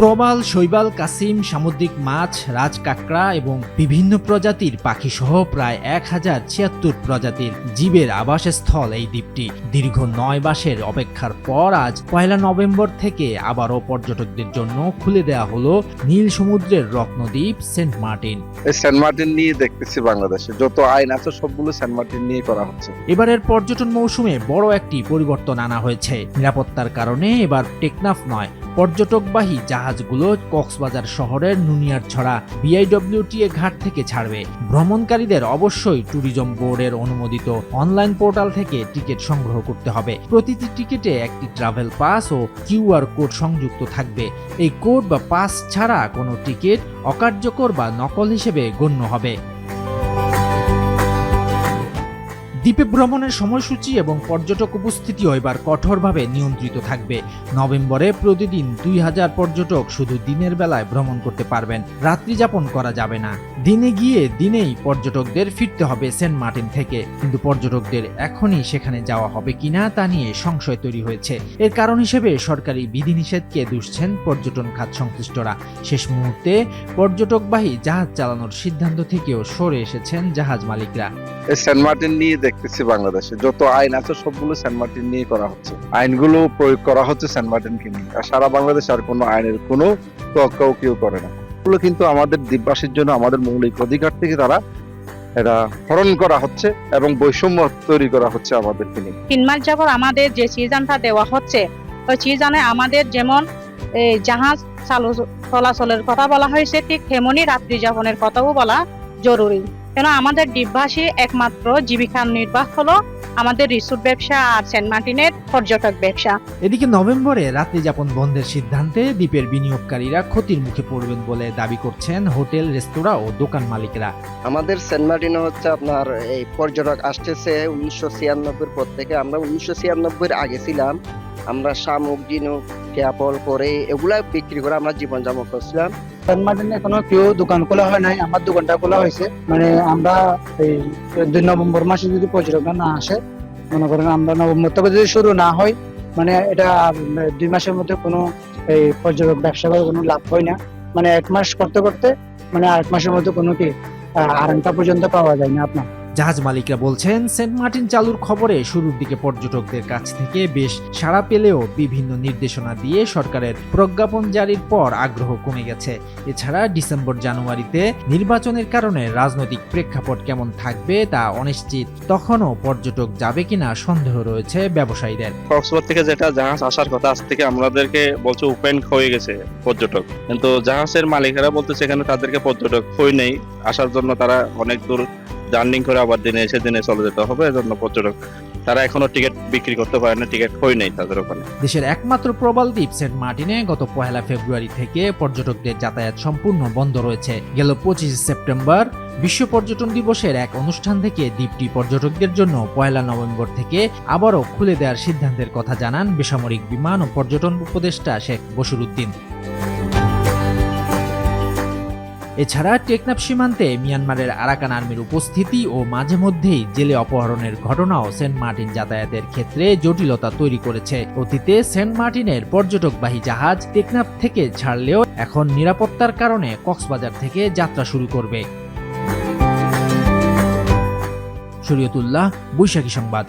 প্রবাল শৈবাল কাসিম সামুদ্রিক মাছ রাজ রাজকাকড়া এবং বিভিন্ন প্রজাতির পাখি সহ প্রায় এক হাজার ছিয়াত্তর প্রজাতির জীবের আবাসস্থল এই দ্বীপটি। দীর্ঘ নয় মাসের অপেক্ষার পর আজ পয়লা নভেম্বর থেকে আবারও পর্যটকদের জন্য খুলে দেওয়া হলো নীল সমুদ্রের রত্নদ্বীপ সেন্ট মার্টিন। সেন্ট মার্টিন নিয়ে দেখতেছি বাংলাদেশে। যত আইন আছে সবগুলো সেন্ট মার্টিন নিয়ে করা হচ্ছে। এবারের পর্যটন মৌসুমে বড় একটি পরিবর্তন আনা হয়েছে। নিরাপত্তার কারণে এবার টেকনাফ নয় পর্যটকবাহী জাহাজগুলো কক্সবাজার শহরের নুনিয়ার নুনিয়ারছড়া বিআইডব্লিউটিএ ঘাট থেকে ছাড়বে। ভ্রমণকারীদের অবশ্যই ট্যুরিজম বোর্ডের অনুমোদিত অনলাইন পোর্টাল থেকে টিকিট সংগ্রহ করতে হবে। প্রতিটি টিকিটে একটি ট্রাভেল পাস ও কিউআর কোড সংযুক্ত থাকবে। এই কোড বা পাস ছাড়া কোনো টিকিট অকার্যকর বা নকল হিসেবে গণ্য হবে। দ্বীপে ভ্রমণের সময়সূচি এবং পর্যটক উপস্থিতিও এবার কঠোরভাবে নিয়ন্ত্রিত থাকবে। নভেম্বরে প্রতিদিন দুই হাজার পর্যটক শুধু দিনের বেলায় ভ্রমণ করতে পারবেন। রাত্রি যাপন করা যাবে না। দিনে গিয়ে দিনেই পর্যটকদের ফিরতে হবে সেন্ট মার্টিন থেকে। কিন্তু পর্যটকদের এখনই সেখানে যাওয়া হবে কিনা তা নিয়ে সংশয় তৈরি হয়েছে। এর কারণ হিসেবে সরকারি বিধিনিষেধকে দুষছেন পর্যটন খাত সংশ্লিষ্টরা। শেষ মুহূর্তে পর্যটকবাহী জাহাজ চালানোর সিদ্ধান্ত থেকেও সরে এসেছেন জাহাজ মালিকরা। সেন্ট মার্টিন নিয়ে দেখতেছি বাংলাদেশে। যত আইন আছে সবগুলো সেন্ট মার্টিন নিয়ে করা হচ্ছে। আইনগুলো প্রয়োগ করা হচ্ছে সেন্ট মার্টিনকে নিয়ে। আর সারা বাংলাদেশে আর কোনো আইনের কোনো তোয়াক্কাও কেউ করে না। এগুলো কিন্তু আমাদের দ্বীপবাসীর জন্য আমাদের মৌলিক অধিকার থেকে তারা এটা হরণ করা হচ্ছে এবং বৈষম্য তৈরি করা হচ্ছে আমাদেরকে নিয়ে। তিন মাস যাবত আমাদের যে সিজনটা দেওয়া হচ্ছে, ওই সিজনে আমাদের যেমন জাহাজ চালু, চলাচলের কথা বলা হয়েছে, ঠিক তেমনি রাত্রি যাপনের কথাও বলা জরুরি। কেন আমাদের দ্বীপবাসী একমাত্র জীবিকা নির্বাহ হলো আমাদের রিসোর্ট ব্যবসা আর সেন্ট মার্টিনের পর্যটক ব্যবসা। এদিকে নভেম্বরে রাত্রি যাপন বন্ধের সিদ্ধান্তে দ্বীপের বিনিয়োগকারীরা ক্ষতির মুখে পড়বেন বলে দাবি করছেন হোটেল রেস্তোরাঁ ও দোকান মালিকরা। আমাদের সেন্ট মার্টিনে হচ্ছে আপনার এই পর্যটক আসতেছে উনিশশো ছিয়ানব্বই পর থেকে। আমরা উনিশশো ছিয়ানব্বইয়ের আগে ছিলাম। আমরা শামুক, জিনুক, ক্যাপল, করে এগুলা বিক্রি করে আমরা জীবনযাপন করছিলাম। মার্টিনে কেউ দোকান খোলা হয় নাই, আমার দোকানটা খোলা হয়েছে। মানে আমরা এই দুই নভেম্বর মাসে যদি না আসে, মনে করেন আমরা নভেম্বর থেকে যদি শুরু না হয় মানে এটা দুই মাসের মধ্যে কোনো এই পর্যটক ব্যবসা করে কোনো লাভ হয় না। মানে এক মাস করতে করতে মানে আরেক মাসের মধ্যে কোনো কি আরামটা পর্যন্ত পাওয়া যায় না আপনার। জাহাজ মালিকরা বলছেন, সেন্ট মার্টিন চালুর খবরে শুরুর দিকে পর্যটকদের কাছ থেকে বেশ সাড়া পেলেও বিভিন্ন নির্দেশনা দিয়ে সরকারের প্রজ্ঞাপন জারির পর আগ্রহ কমে গেছে। এছাড়া ডিসেম্বর জানুয়ারিতে নির্বাচনের কারণে রাজনৈতিক প্রেক্ষাপট কেমন থাকবে তা অনিশ্চিত। তখনও পর্যটক যাবে কিনা সন্দেহ রয়েছে ব্যবসায়ীদের। কক্সবাজার থেকে যেটা জাহাজ আসার কথা, আজ থেকে আমাদেরকে বলছে ওপেন হয়ে গেছে পর্যটক। কিন্তু জাহাজের মালিকেরা বলতেছে এখানে তাদেরকে পর্যটক হই নেই আসার জন্য তারা অনেক দূর জার্নিং করে আবার দিনে এসে দিনে চলে যেতে হবে, এজন্য পর্যটক তারা এখনও টিকিট বিক্রি করতে পারে না, টিকিট হই নেই তাদের ওখানে। দেশের একমাত্র প্রবাল দ্বীপ সেন্ট মার্টিনে গত পহেলা ফেব্রুয়ারি থেকে পর্যটকদের যাতায়াত সম্পূর্ণ বন্ধ রয়েছে। গেল পঁচিশে সেপ্টেম্বর, বিশ্ব পর্যটন দিবসের এক অনুষ্ঠান থেকে দ্বীপটি পর্যটকদের জন্য পয়লা নভেম্বর থেকে আবারও খুলে দেওয়ার সিদ্ধান্তের কথা জানান বেসামরিক বিমান ও পর্যটন উপদেষ্টা শেখ বসিরুদ্দিন এছাড়া টেকনাফ সীমান্তে মিয়ানমারের আরাকান আর্মির উপস্থিতি ও মাঝে মধ্যেই জেলে অপহরণের ঘটনাও সেন্ট মার্টিন যাতায়াতের ক্ষেত্রে জটিলতা তৈরি করেছে। অতীতে সেন্ট মার্টিনের পর্যটকবাহী জাহাজ টেকনাফ থেকে ছাড়লেও এখন নিরাপত্তার কারণে কক্সবাজার থেকে যাত্রা শুরু করবে। শরীয়তুল্লাহ, বৈশাখী সংবাদ।